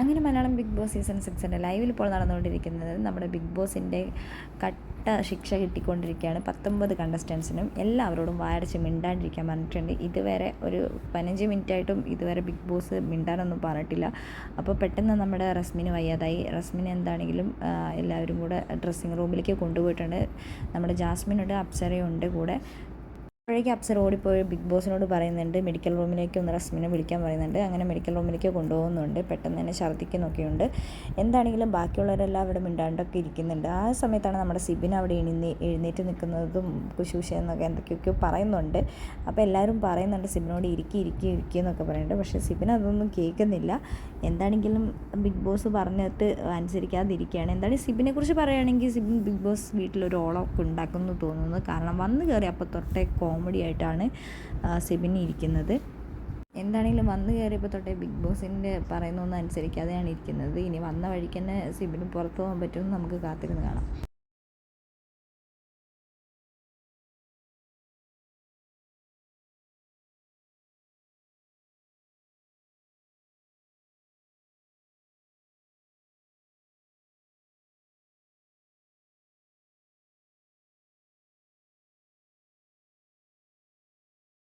അങ്ങനെ Malayalam big boss season സിക്സിന്റെ ലൈവിൽ ഇപ്പോൾ നടന്നുകൊണ്ടിരിക്കുന്നത് നമ്മുടെ ബിഗ് ബോസിന്റെ കട്ട ശിക്ഷ കിട്ടിക്കൊണ്ടിരിക്കുകയാണ്. പത്തൊമ്പത് കണ്ടസ്റ്റൻസിനും എല്ലാവരോടും വായടച്ച് മിണ്ടാണ്ടിരിക്കാൻ പറഞ്ഞിട്ടുണ്ട്. ഇതുവരെ ഒരു പതിനഞ്ച് മിനിറ്റായിട്ടും ഇതുവരെ ബിഗ് ബോസ് മിണ്ടാനൊന്നും പറഞ്ഞിട്ടില്ല. അപ്പോൾ പെട്ടെന്ന് നമ്മുടെ റസ്മിന് വയ്യാതായി. റസ്മിന് എന്താണെങ്കിലും എല്ലാവരും കൂടെ ഡ്രസ്സിങ് റൂമിലേക്ക് കൊണ്ടുപോയിട്ടുണ്ട്. നമ്മുടെ ജാസ്മിനുണ്ട് അപ്സരയുണ്ട് കൂടെ. അപ്പോഴേക്കും അപ്സര ഓടിപ്പോയി ബിഗ് ബോസിനോട് പറയുന്നുണ്ട് മെഡിക്കൽ റൂമിലേക്ക് ഒന്ന് റസ്മിനെ വിളിക്കാൻ പറയുന്നുണ്ട്. അങ്ങനെ മെഡിക്കൽ റൂമിലേക്ക് കൊണ്ടുപോകുന്നുണ്ട്. പെട്ടെന്ന് തന്നെ ഛർദ്ദിക്കുന്നൊക്കെയുണ്ട് എന്താണെങ്കിലും ബാക്കിയുള്ളവരെല്ലാം അവിടെ മിണ്ടാണ്ടൊക്കെ ഇരിക്കുന്നുണ്ട്. ആ സമയത്താണ് നമ്മുടെ സിബിൻ അവിടെ എഴുന്നേ എഴുന്നേറ്റ് നിൽക്കുന്നതും കുശൂശ എന്നൊക്കെ എന്തൊക്കെയൊക്കെയോ പറയുന്നുണ്ട്. അപ്പോൾ എല്ലാവരും പറയുന്നുണ്ട് സിബിനോട് ഇരിക്കി ഇരിക്കി ഇരിക്കി എന്നൊക്കെ പറയുന്നുണ്ട്. പക്ഷേ സിബിൻ അതൊന്നും കേൾക്കുന്നില്ല. എന്താണെങ്കിലും ബിഗ് ബോസ് പറഞ്ഞിട്ട് അനുസരിക്കാതിരിക്കുകയാണ്. എന്താണെങ്കിൽ സിബിനെ കുറിച്ച് പറയുകയാണെങ്കിൽ സിബിൻ ബിഗ് ബോസ് വീട്ടിലൊരു ഓളമൊക്കെ ഉണ്ടാക്കുന്നു തോന്നുന്നു. കാരണം വന്ന് കയറി അപ്പോൾ തൊട്ടേ കോമഡി ആയിട്ടാണ് സെബിൻ ഇരിക്കുന്നത്. എന്താണെങ്കിലും വന്ന് കയറിയപ്പോൾ തൊട്ടേ ബിഗ് ബോസിന്റെ പറയുന്നൊന്നും അനുസരിക്കാതെയാണ് ഇരിക്കുന്നത്. ഇനി വന്ന വഴിക്ക് തന്നെ സിബിന് പുറത്തു പോകാൻ പറ്റുമെന്ന് നമുക്ക് കാത്തിരുന്ന് കാണാം.